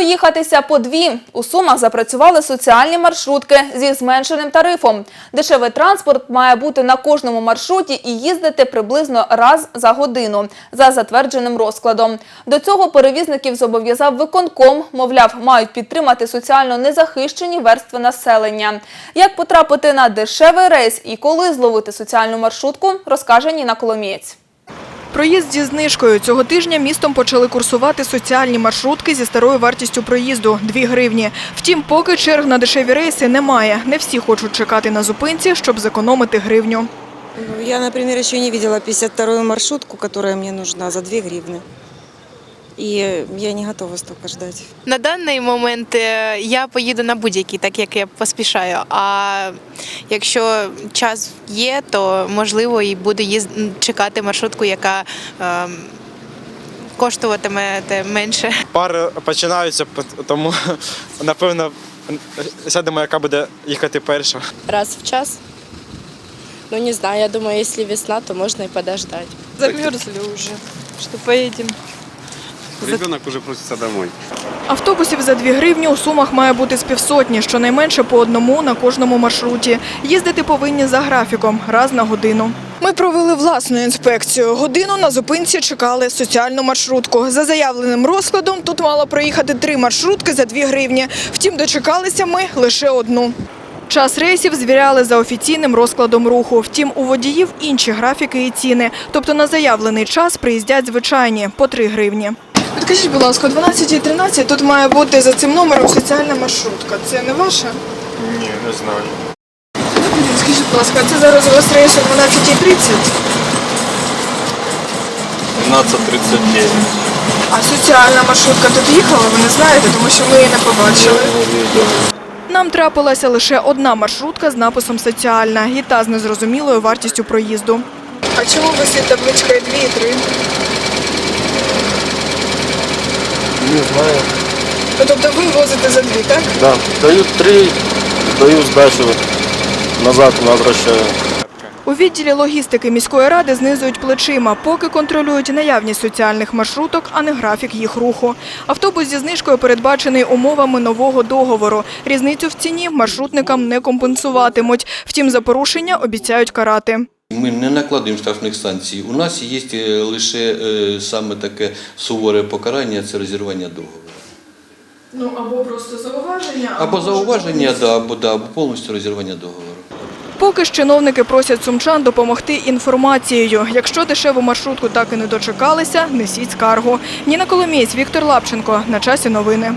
проїхатися по дві. У Сумах запрацювали соціальні маршрутки зі зменшеним тарифом. Дешевий транспорт має бути на кожному маршруті і їздити приблизно раз за годину за затвердженим розкладом. До цього перевізників зобов'язав виконком, мовляв, мають підтримати соціально незахищені верстви населення. Як потрапити на дешевий рейс і коли зловити соціальну маршрутку, розкаже Ніна Коломієць. Проїзд зі знижкою. Цього тижня містом почали курсувати соціальні маршрутки зі старою вартістю проїзду – 2 гривні. Втім, поки черг на дешеві рейси немає. Не всі хочуть чекати на зупинці, щоб зекономити гривню. Ну, Я, наприклад, ще не бачила 52-ю маршрутку, яка мені нужна за 2 гривны. И я не готова столько ждать. На даний момент е, я поїду на будь-який, так як я поспішаю. А якщо час є, то можливо і буду чекати маршрутку, яка ем, коштуватиме менше. Пари починаються, тому напевно сядемо, яка буде їхати перша. раз в час. Ну, не знаю, я думаю, если весна, то можно и подождать. Замерзли вже, що поїдемо. Ребенок уже просится домой. Автобусів за 2 гривні у Сумах має бути з півсотні, щонайменше по одному на кожному маршруті. Їздити повинні за графіком, раз на годину. Ми провели власну інспекцію. Годину на зупинці чекали соціальну маршрутку. За заявленим розкладом тут мало проїхати три маршрутки за 2 гривні. Втім, дочекалися ми лише одну. Час рейсів звіряли за офіційним розкладом руху. Втім, у водіїв інші графіки і ціни. Тобто на заявлений час приїздять звичайні по 3 гривні. Підкажіть, будь ласка, о 12.13 тут має бути за цим номером соціальна маршрутка. Це не ваша? Ні, не знаю. Скажіть, будь ласка, це зараз у вас рейс о 12.30, 12.39. а соціальна маршрутка тут їхала, ви не знаєте, тому що ми її не побачили. Нам трапилася лише одна маршрутка з написом «Соціальна» і та з незрозумілою вартістю проїзду. А чому висить табличка і 2 і 3? Знаю. Тобто ви возите за дві, так? Да. Дают три, даю сдачу, назад возвращаю. У відділі логістики міської ради знизують плечима, поки контролюють наявність соціальних маршруток, а не графік їх руху. Автобус зі знижкою передбачений умовами нового договору. Різницю в ціні маршрутникам не компенсуватимуть. Втім, за порушення обіцяють карати. Ми не накладуємо штрафних санкцій. У нас є е, лише е, саме таке суворе покарання це розірвання договору. Ну або просто зауваження, Або зауваження, да, або, да, або повністю розірвання договору. Поки ж чиновники просять сумчан допомогти інформацією. Якщо дешеву маршрутку так і не дочекалися, несіть скаргу. Ніна Коломієць, Віктор Лапченко. На часі новини.